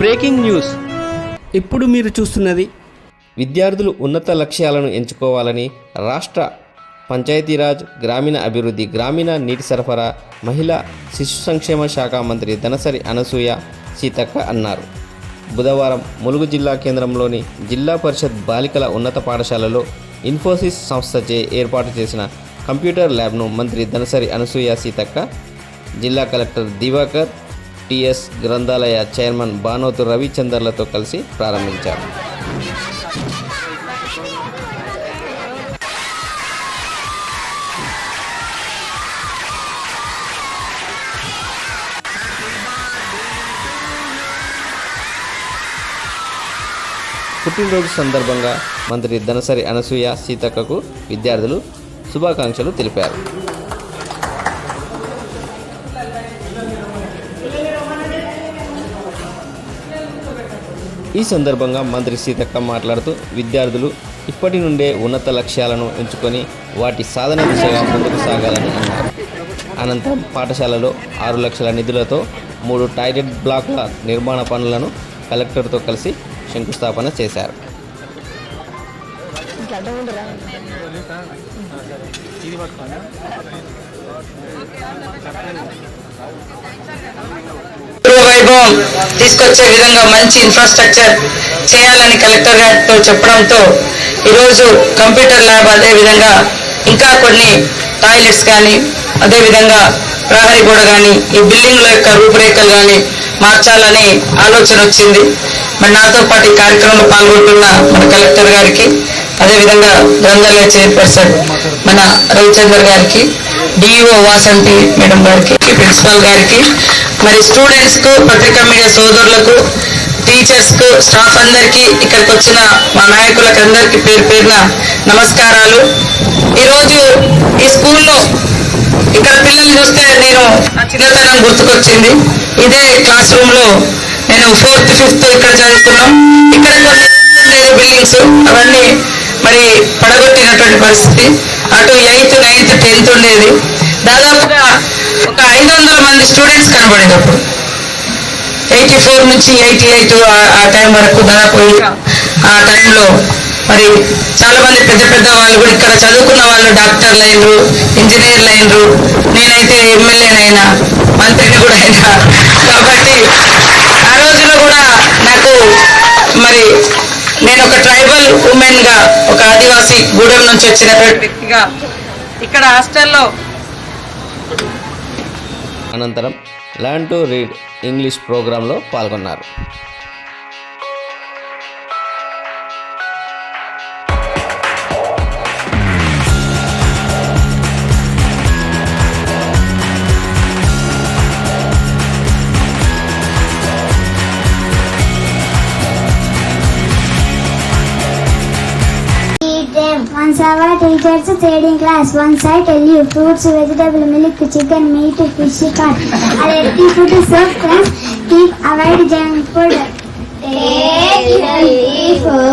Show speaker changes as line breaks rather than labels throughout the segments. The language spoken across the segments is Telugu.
Breaking news. ఇప్పుడు మీరు చూస్తున్నది. విద్యార్థులు ఉన్నత లక్ష్యాలను ఎంచుకోవాలని రాష్ట్ర పంచాయతీరాజ్ గ్రామీణ అభివృద్ధి గ్రామీణ నీటి సరఫరా మహిళా శిశు సంక్షేమ శాఖ మంత్రి ధనసరి అనసూయ సీతక్క అన్నారు. బుధవారం ములుగు జిల్లా కేంద్రంలోని జిల్లా పరిషత్ బాలికల ఉన్నత పాఠశాలలో ఇన్ఫోసిస్ సంస్థచే ఏర్పాటు చేసిన కంప్యూటర్ ల్యాబ్ను మంత్రి ధనసరి అనసూయ సీతక్క జిల్లా కలెక్టర్ దివాకర్ టిఎస్ గ్రంథాలయ చైర్మన్ భానోతు రవిచందర్లతో కలిసి ప్రారంభించారు. పుట్టినరోజు సందర్భంగా మంత్రి ధనసరి అనసూయ సీతక్కకు విద్యార్థులు శుభాకాంక్షలు తెలిపారు. ఈ సందర్భంగా మంత్రి సీతక్క మాట్లాడుతూ విద్యార్థులు ఇప్పటి నుండే ఉన్నత లక్ష్యాలను ఎంచుకొని వాటి సాధన దిశగా ముందుకు సాగాలని అన్నారు. అనంతరం పాఠశాలలో ఆరు లక్షల నిధులతో మూడు టాయిలెట్ బ్లాక్ల నిర్మాణ పనులను కలెక్టర్తో కలిసి శంకుస్థాపన చేశారు.
వైభవం తీసుకొచ్చే విధంగా మంచి ఇన్ఫ్రాస్ట్రక్చర్ చేయాలని కలెక్టర్ గారితో చెప్పడంతో ఈరోజు కంప్యూటర్ ల్యాబ్ అదే విధంగా ఇంకా కొన్ని టాయిలెట్స్ కానీ అదే విధంగా ప్రహరీ గోడ కానీ ఈ బిల్డింగ్ల యొక్క రూపురేఖలు కానీ మార్చాలని ఆలోచన వచ్చింది. మరి నాతో పాటు ఈ కార్యక్రమంలో పాల్గొంటున్న మన కలెక్టర్ గారికి అదేవిధంగా గ్రంథాలయ చైర్పర్సన్ మన రవిచందర్ గారికి డిఈఓ వాసంతి మేడం గారికి ప్రిన్సిపాల్ గారికి మరి స్టూడెంట్స్కు పత్రికా మీడియా సోదరులకు టీచర్స్కు స్టాఫ్ అందరికీ ఇక్కడికి వచ్చిన మా నాయకులకు అందరికీ పేరు పేరున నమస్కారాలు. ఈరోజు ఈ స్కూల్లో ఇక్కడ పిల్లల్ని చూస్తే నేను నా చిన్నతనం గుర్తుకొచ్చింది. ఇదే క్లాస్ రూమ్లో నేను ఫోర్త్ ఫిఫ్త్ ఇక్కడ చదువుకున్నాం. ఇక్కడ కొన్ని బిల్డింగ్స్ అవన్నీ మరి పడగొట్టినటువంటి పరిస్థితి. అటు ఎయిత్ నైన్త్ టెన్త్ ఉండేది. దాదాపుగా ఒక ఐదు వందల మంది స్టూడెంట్స్ కనబడేది అప్పుడు ఎయిటీ ఫోర్ నుంచి ఎయిటీ ఎయిట్ ఆ టైం వరకు దాదాపు ఆ టైంలో మరి చాలా మంది పెద్ద పెద్ద వాళ్ళు కూడా ఇక్కడ చదువుకున్న వాళ్ళు డాక్టర్లు అయినరు ఇంజనీర్లు అయినరు నేనైతే ఎమ్మెల్యేనైనా మంత్రిని కూడా అయినా. కాబట్టి ఆ రోజుల్లో కూడా నాకు మరి నేను ఒక ట్రైబల్ ఉమెన్గా ఒక ఆదివాసీ గూడెం నుంచి వచ్చినటువంటి వ్యక్తిగా ఇక్కడ హాస్టల్లో
అనంతరం లర్న్ టు రీడ్ ఇంగ్లీష్ ప్రోగ్రాంలో పాల్గొన్నారు.
Them. Once our teachers said in class, once I tell you, fruits, vegetable, milk, chicken, meat, fish, cat. Are healthy food so friends, keep avoid junk food. Take healthy food.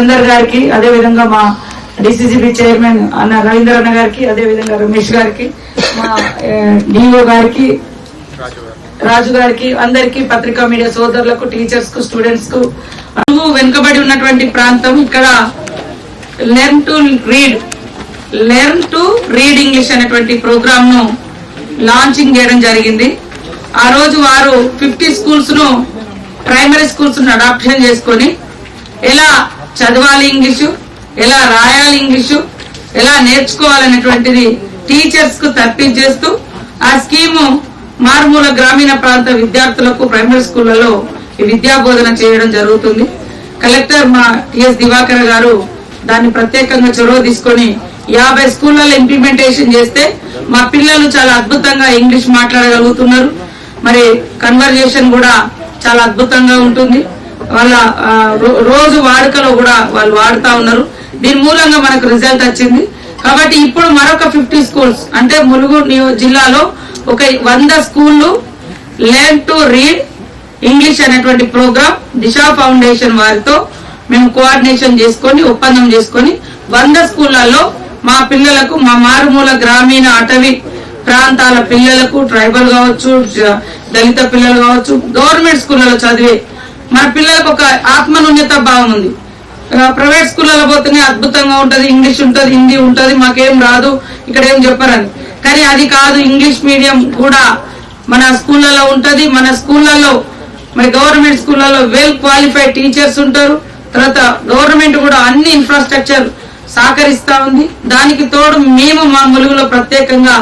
Sundar గారికి అదే విధంగా మా డిసిసిబి చైర్మన్ అన్న రవీంద్ర అన్న గారికి అదే విధంగా రమేష్ గారికి మా డిఓ గారికి రాజు గారికి అందరికి పత్రికా మీడియా సోదరులకు టీచర్స్కు స్టూడెంట్స్కు వెనుకబడి ఉన్నటువంటి ప్రాంతం ఇక్కడ learn to read learn to read English అనేటువంటి ప్రోగ్రామ్ను లాంచింగ్ చేయడం జరిగింది. ఆ రోజు వారు ఫిఫ్టీ స్కూల్స్ను ప్రైమరీ స్కూల్స్ను అడాప్షన్ చేసుకొని ఎలా చదవాలి ఇంగ్లీషు ఎలా రాయాలి ఇంగ్లీషు ఎలా నేర్చుకోవాలనేటువంటిది టీచర్స్కు తప్పించేస్తూ ఆ స్కీము మారుమూల గ్రామీణ ప్రాంత విద్యార్థులకు ప్రైమరీ స్కూళ్ళలో ఈ విద్యా బోధన చేయడం జరుగుతుంది. కలెక్టర్ మా టిఎస్ దివాకర్ గారు దాన్ని ప్రత్యేకంగా చొరవ తీసుకొని యాభై స్కూళ్ళలో ఇంప్లిమెంటేషన్ చేస్తే మా పిల్లలు చాలా అద్భుతంగా ఇంగ్లీష్ మాట్లాడగలుగుతున్నారు. మరి కన్వర్జేషన్ కూడా చాలా అద్భుతంగా ఉంటుంది. వాళ్ళ రో- రోజు వాడుకలో కూడా వాళ్ళు వాడుతా ఉన్నారు. దీని మూలంగా మనకు రిజల్ట్ వచ్చింది. కాబట్టి ఇప్పుడు మరొక ఫిఫ్టీ స్కూల్స్ అంటే ములుగు జిల్లాలో ఒక వంద స్కూళ్ళు లెర్న్ టు రీడ్ ఇంగ్లీష్ అనేటువంటి ప్రోగ్రామ్ దిశా ఫౌండేషన్ వారితో మేము కోఆర్డినేషన్ చేసుకొని ఒప్పందం చేసుకొని వంద స్కూళ్ళలో మా పిల్లలకు మా మారుమూల గ్రామీణ అటవీ ప్రాంతాల పిల్లలకు ట్రైబల్ కావచ్చు దళిత పిల్లలు కావచ్చు గవర్నమెంట్ స్కూళ్ళలో చదివే మన పిల్లలకు ఒక ఆత్మనున్యత భావం ఉంది. ప్రైవేట్ స్కూళ్ళలో పోతేనే అద్భుతంగా ఉంటది ఇంగ్లీష్ ఉంటది హిందీ ఉంటది మాకేం రాదు ఇక్కడ ఏం చెప్పరని కానీ అది కాదు ఇంగ్లీష్ మీడియం కూడా మన స్కూళ్ళలో ఉంటది మన స్కూళ్ళలో మరి గవర్నమెంట్ స్కూళ్ళలో వెల్ క్వాలిఫైడ్ టీచర్స్ ఉంటారు. తర్వాత గవర్నమెంట్ కూడా అన్ని ఇన్ఫ్రాస్ట్రక్చర్ సహకరిస్తా ఉంది. దానికి తోడు మేము మా ములుగులో ప్రత్యేకంగా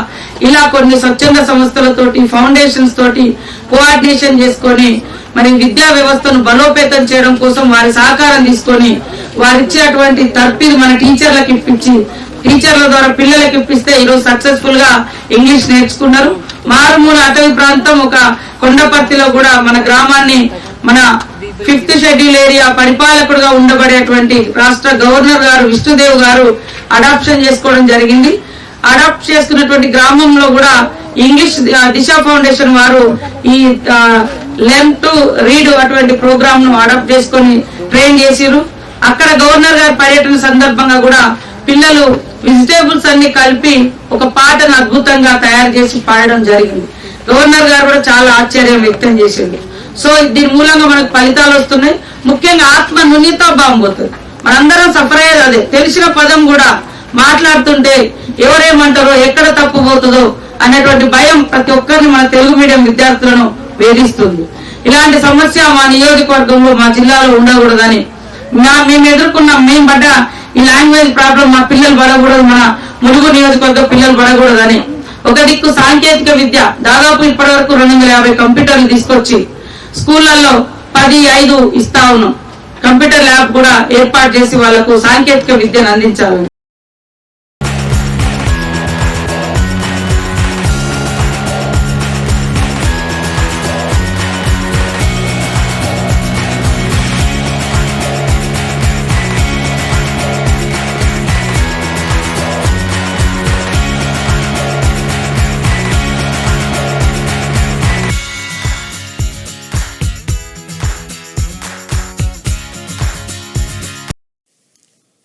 ఇలా కొన్ని స్వచ్ఛంద సంస్థలతోటి ఫౌండేషన్స్ తోటి కోఆర్డినేషన్ చేసుకొని మరి విద్యా వ్యవస్థను బలోపేతం చేయడం కోసం వారి సహకారం తీసుకొని వారు ఇచ్చేటువంటి తర్పిది మన టీచర్లకు ఇప్పించి టీచర్ల ద్వారా పిల్లలకు ఇప్పిస్తే ఈరోజు సక్సెస్ఫుల్గా ఇంగ్లీష్ నేర్చుకున్నారు. మారుమూల అటవీ ప్రాంతం ఒక కొండపర్తిలో కూడా మన గ్రామాన్ని మన ఫిఫ్త్ షెడ్యూల్ ఏరియా పరిపాలకుడుగా ఉండబడేటువంటి రాష్ట్ర గవర్నర్ గారు విష్ణుదేవ్ గారు అడాప్షన్ చేసుకోవడం జరిగింది. అడాప్ట్ చేసుకున్నటువంటి గ్రామంలో కూడా ఇంగ్లీష్ దిశా దిశ ఫౌండేషన్ వారు ఈ uh, లెర్న్ టు రీడ్ అటువంటి ప్రోగ్రామ్ను అడాప్ట్ చేసుకొని ట్రైన్ చేసిరు అక్కడ గవర్నర్ గారి పర్యటన సందర్భంగా కూడా పిల్లలు వెజిటేబుల్స్ అన్ని కలిపి ఒక పాటను అద్భుతంగా తయారు చేసి పాడడం జరిగింది. గవర్నర్ గారు కూడా చాలా ఆశ్చర్యం వ్యక్తం చేసింది సో దీని మూలంగా మనకు ఫలితాలు వస్తున్నాయి. ముఖ్యంగా ఆత్మ నున్నిత భావం పోతుంది మనందరం సఫర్ అయ్యేది అదే. తెలిసిన పదం కూడా మాట్లాడుతుంటే ఎవరేమంటారో ఎక్కడ తప్పు పోతుందో అనేటువంటి భయం ప్రతి ఒక్కరిని మన తెలుగు మీడియం విద్యార్థులను వేధిస్తుంది. ఇలాంటి సమస్య మా నియోజకవర్గంలో మా జిల్లాలో ఉండకూడదని. నా మేము ఎదుర్కొన్నాం మేము పడ్డ ఈ లాంగ్వేజ్ ప్రాబ్లం మా పిల్లలు పడకూడదు మన ములుగు నియోజకవర్గ పిల్లలు పడకూడదని. ఒక దిక్కు సాంకేతిక విద్య. దాదాపు ఇప్పటి వరకు రెండు వందల యాభై కంప్యూటర్లు తీసుకొచ్చి స్కూళ్ళలో పది ఐదు ఇస్తా ఉన్నాం. కంప్యూటర్ ల్యాబ్ కూడా ఏర్పాటు చేసి వాళ్ళకు సాంకేతిక విద్యను అందించాలని.